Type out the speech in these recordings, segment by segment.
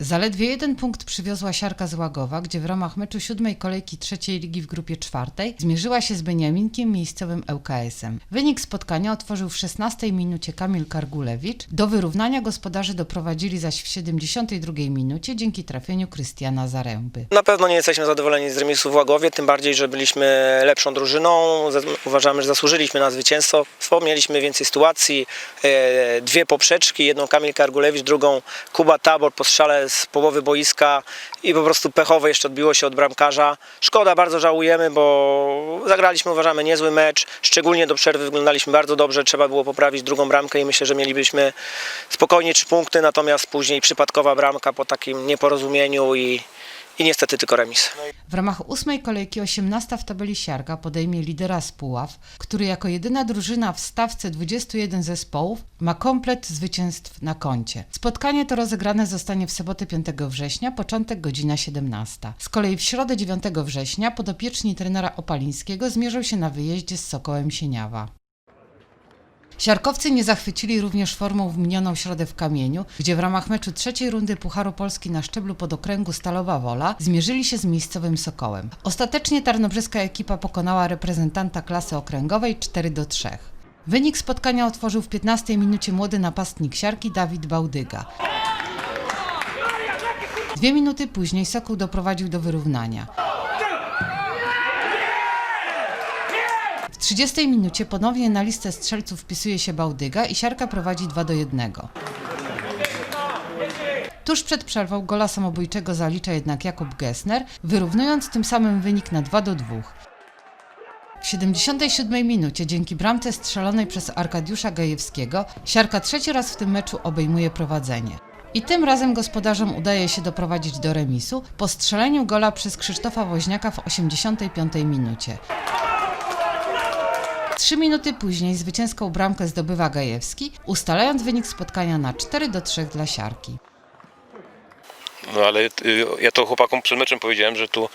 Zaledwie jeden punkt przywiozła siarka z Łagowa, gdzie w ramach meczu siódmej kolejki trzeciej ligi w grupie czwartej zmierzyła się z Beniaminkiem, miejscowym ŁKS-em. Wynik spotkania otworzył w 16 minucie Kamil Kargulewicz. Do wyrównania gospodarze doprowadzili zaś w 72 minucie dzięki trafieniu Krystiana Zaręby. Na pewno nie jesteśmy zadowoleni z remisu w Łagowie, tym bardziej, że byliśmy lepszą drużyną. Uważamy, że zasłużyliśmy na zwycięstwo. Mieliśmy więcej sytuacji, e, dwie poprzeczki, jedną Kamil Kargulewicz, drugą Kuba Tabor po strzale z połowy boiska i po prostu pechowo jeszcze odbiło się od bramkarza. Szkoda, bardzo żałujemy, bo zagraliśmy, uważamy, niezły mecz. Szczególnie do przerwy wyglądaliśmy bardzo dobrze. Trzeba było poprawić drugą bramkę i myślę, że mielibyśmy spokojnie trzy punkty, natomiast później przypadkowa bramka po takim nieporozumieniu i, i niestety tylko remis. W ramach ósmej kolejki 18 w tabeli siarka podejmie lidera z Puław, który jako jedyna drużyna w stawce 21 zespołów ma komplet zwycięstw na koncie. Spotkanie to rozegrane zostanie w sobotę 5 września, początek godzina 17. Z kolei w środę 9 września podopieczni trenera Opalińskiego zmierzą się na wyjeździe z Sokołem Sieniawa. Siarkowcy nie zachwycili również formą w minioną środę w Kamieniu, gdzie w ramach meczu trzeciej rundy Pucharu Polski na szczeblu podokręgu Stalowa Wola zmierzyli się z miejscowym Sokołem. Ostatecznie tarnobrzeska ekipa pokonała reprezentanta klasy okręgowej 4 do 3. Wynik spotkania otworzył w 15 minucie młody napastnik siarki Dawid Bałdyga. Dwie minuty później Sokół doprowadził do wyrównania. 30 minucie ponownie na listę strzelców wpisuje się Bałdyga i siarka prowadzi 2 do 1. Tuż przed przerwą gola samobójczego zalicza jednak Jakub Gessner, wyrównując tym samym wynik na 2 do 2. W 77 minucie dzięki bramce strzelonej przez Arkadiusza Gajewskiego siarka trzeci raz w tym meczu obejmuje prowadzenie. I tym razem gospodarzom udaje się doprowadzić do remisu po strzeleniu gola przez Krzysztofa Woźniaka w 85 minucie. Trzy minuty później zwycięską bramkę zdobywa Gajewski, ustalając wynik spotkania na 4 do 3 dla siarki. No ale y, ja to chłopakom przed meczem powiedziałem, że tu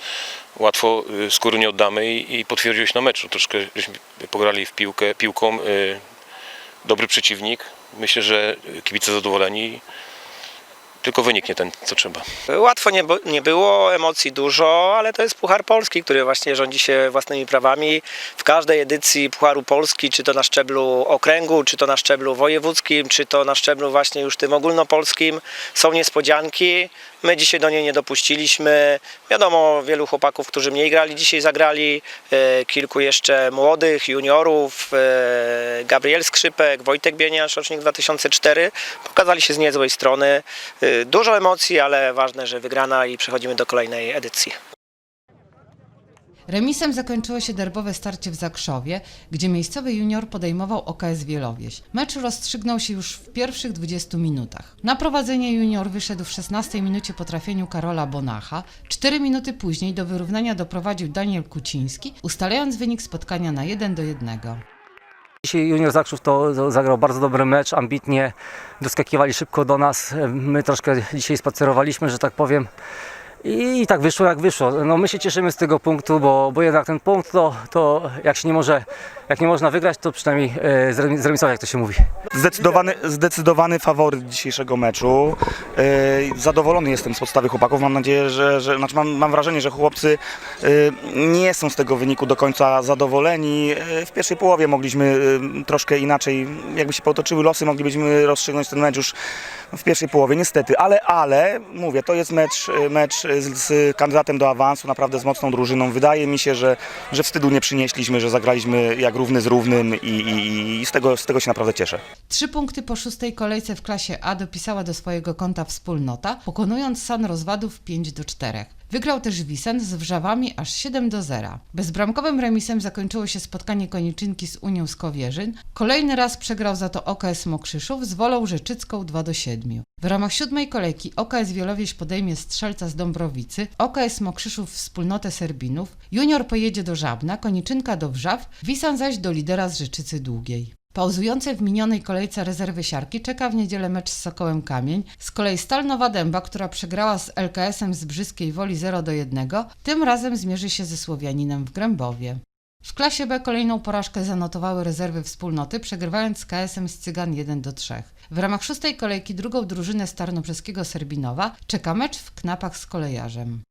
łatwo y, skóry nie oddamy i, i potwierdziło się na meczu. Troszkę żeśmy pograli w piłkę, piłką. y, Dobry przeciwnik. Myślę, że kibice zadowoleni. Tylko wynik nie ten, co trzeba. Łatwo nie, nie było, emocji dużo, ale to jest Puchar Polski, który właśnie rządzi się własnymi prawami. W każdej edycji Pucharu Polski, czy to na szczeblu okręgu, czy to na szczeblu wojewódzkim, czy to na szczeblu właśnie już tym ogólnopolskim, są niespodzianki. My dzisiaj do niej nie dopuściliśmy. Wiadomo, wielu chłopaków, którzy mniej grali, dzisiaj zagrali. E, kilku jeszcze młodych, juniorów. E, Gabriel Skrzypek, Wojtek Bieniasz, rocznik 2004. Pokazali się z niezłej strony. E, Dużo emocji, ale ważne, że wygrana i przechodzimy do kolejnej edycji. Remisem zakończyło się derbowe starcie w Zakrzowie, gdzie miejscowy junior podejmował OKS Wielowieś. Mecz rozstrzygnął się już w pierwszych 20 minutach. Na prowadzenie junior wyszedł w 16 minucie po trafieniu Karola Bonacha. Cztery minuty później do wyrównania doprowadził Daniel Kuciński, ustalając wynik spotkania na 1 do 1. Dzisiaj Junior Zakrzów to zagrał bardzo dobry mecz, ambitnie doskakiwali szybko do nas. My troszkę dzisiaj spacerowaliśmy, że tak powiem. I, tak wyszło jak wyszło. No my się cieszymy z tego punktu, bo, bo jednak ten punkt to, to jak się nie może, jak nie można wygrać, to przynajmniej e, zremi- zremisować, jak to się mówi. Zdecydowany, zdecydowany faworyt dzisiejszego meczu. Yy, zadowolony jestem z podstawy chłopaków. Mam nadzieję, że, że znaczy mam, mam wrażenie, że chłopcy yy, nie są z tego wyniku do końca zadowoleni. Yy, w pierwszej połowie mogliśmy yy, troszkę inaczej, jakby się potoczyły losy, moglibyśmy rozstrzygnąć ten mecz już w pierwszej połowie, niestety. Ale, ale, mówię, to jest mecz, yy, mecz z, z kandydatem do awansu, naprawdę z mocną drużyną. Wydaje mi się, że, że wstydu nie przynieśliśmy, że zagraliśmy jak równy z równym i, i, i z, tego, z tego się naprawdę cieszę. Trzy punkty po szóstej kolejce w klasie A dopisała do swojego konta wspólnota, pokonując San Rozwadów 5 do 4. Wygrał też Wisen z Wrzawami aż 7 do 0. Bezbramkowym remisem zakończyło się spotkanie Koniczynki z Unią Skowierzyn. Kolejny raz przegrał za to OKS Mokrzyszów z Wolą Rzeczycką 2 do 7. W ramach siódmej kolejki OKS Wielowieś podejmie Strzelca z Dąbrowicy, OKS Mokrzyszów wspólnotę Serbinów, Junior pojedzie do Żabna, Koniczynka do Wrzaw, Wisan zaś do lidera z Rzeczycy Długiej. Pauzujące w minionej kolejce rezerwy siarki czeka w niedzielę mecz z Sokołem Kamień. Z kolei Stal Nowa Dęba, która przegrała z LKS-em z Brzyskiej Woli 0 do 1, tym razem zmierzy się ze Słowianinem w Grębowie. W klasie B kolejną porażkę zanotowały rezerwy wspólnoty, przegrywając z KS-em z Cygan 1 do 3. W ramach szóstej kolejki drugą drużynę Starnobrzeskiego Serbinowa czeka mecz w knapach z kolejarzem.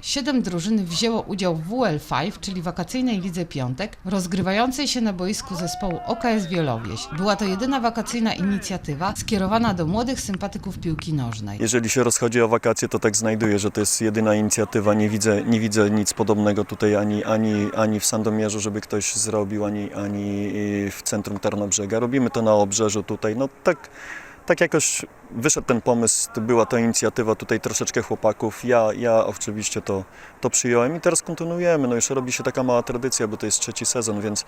Siedem drużyn wzięło udział w WL5, czyli wakacyjnej lidze piątek, rozgrywającej się na boisku zespołu OKS Wielowieś. Była to jedyna wakacyjna inicjatywa skierowana do młodych sympatyków piłki nożnej. Jeżeli się rozchodzi o wakacje, to tak znajduję, że to jest jedyna inicjatywa. Nie widzę, nie widzę nic podobnego tutaj ani, ani, ani w Sandomierzu, żeby ktoś zrobił, ani, ani w centrum Tarnobrzega. Robimy to na obrzeżu tutaj. No tak, tak jakoś wyszedł ten pomysł, była to inicjatywa tutaj troszeczkę chłopaków. Ja, ja oczywiście to, to przyjąłem i teraz kontynuujemy. No już robi się taka mała tradycja, bo to jest trzeci sezon, więc,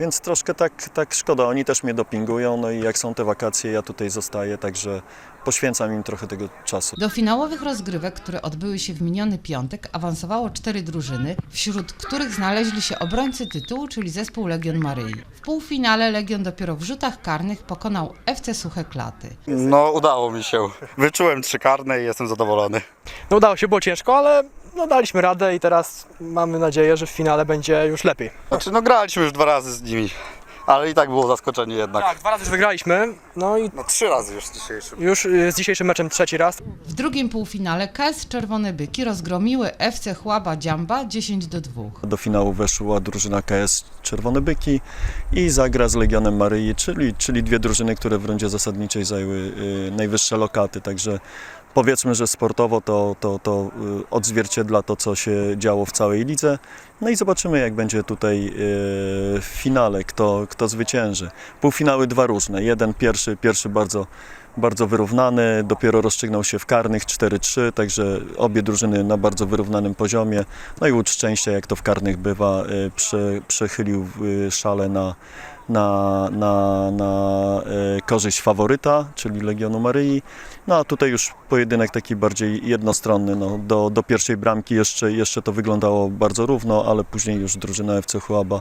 więc troszkę tak, tak szkoda. Oni też mnie dopingują, no i jak są te wakacje, ja tutaj zostaję, także poświęcam im trochę tego czasu. Do finałowych rozgrywek, które odbyły się w miniony piątek, awansowało cztery drużyny, wśród których znaleźli się obrońcy tytułu, czyli zespół Legion Maryi. W półfinale Legion dopiero w rzutach karnych pokonał FC Suche Klaty. No, udało mi się. Wyczułem trzy karne i jestem zadowolony. No udało się, było ciężko, ale no daliśmy radę i teraz mamy nadzieję, że w finale będzie już lepiej. Znaczy, no graliśmy już dwa razy z nimi, ale i tak było zaskoczenie jednak. Tak, dwa razy już wygraliśmy, no i No trzy razy już dzisiejszym. już y, z dzisiejszym meczem trzeci raz. W drugim półfinale KS Czerwone Byki rozgromiły FC Chłaba Dziamba 10 do 2. Do finału weszła drużyna KS Czerwone Byki i zagra z Legionem Maryi, czyli, czyli dwie drużyny, które w rundzie zasadniczej zajęły y, najwyższe lokaty. Także powiedzmy, że sportowo to, to, to y, odzwierciedla to, co się działo w całej lidze. No i zobaczymy, jak będzie tutaj y, w finale, kto, kto zwycięży. Półfinały dwa różne. Jeden pierwszy, pierwszy bardzo bardzo wyrównany, dopiero rozstrzygnął się w karnych 4-3, także obie drużyny na bardzo wyrównanym poziomie. No i łódź szczęścia, jak to w karnych bywa, y, prze, przechylił szale na, na, na, na y, korzyść faworyta, czyli Legionu Maryi. No a tutaj już pojedynek taki bardziej jednostronny. No, do, do pierwszej bramki jeszcze, jeszcze to wyglądało bardzo równo, ale później już drużyna FC Chłaba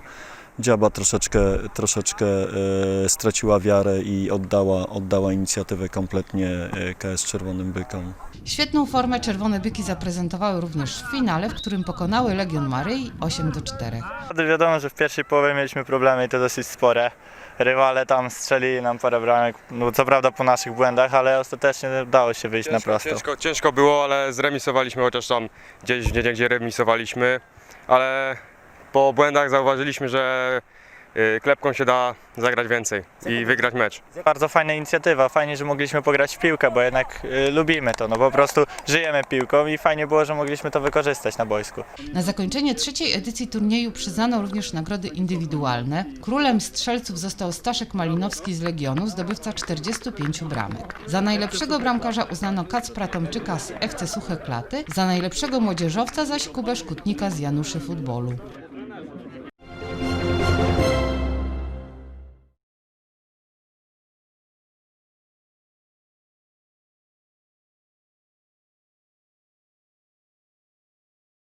Dziaba troszeczkę, troszeczkę e, straciła wiarę i oddała, oddała inicjatywę kompletnie e, KS Czerwonym Bykom. Świetną formę Czerwone Byki zaprezentowały również w finale, w którym pokonały Legion Maryi 8 do 4. Wiadomo, że w pierwszej połowie mieliśmy problemy i to dosyć spore. Rywale tam strzelili nam parę bramek, no co prawda po naszych błędach, ale ostatecznie udało się wyjść na prosto. Ciężko, ciężko było, ale zremisowaliśmy, chociaż tam gdzieś gdzie, gdzie remisowaliśmy, ale po błędach zauważyliśmy, że y, klepką się da zagrać więcej i wygrać mecz. Bardzo fajna inicjatywa, fajnie, że mogliśmy pograć w piłkę, bo jednak y, lubimy to, no po prostu żyjemy piłką i fajnie było, że mogliśmy to wykorzystać na boisku. Na zakończenie trzeciej edycji turnieju przyznano również nagrody indywidualne. Królem strzelców został Staszek Malinowski z Legionu, zdobywca 45 bramek. Za najlepszego bramkarza uznano Kacpra Tomczyka z FC Suche Klaty, za najlepszego młodzieżowca zaś Kubę Szkutnika z Januszy Futbolu.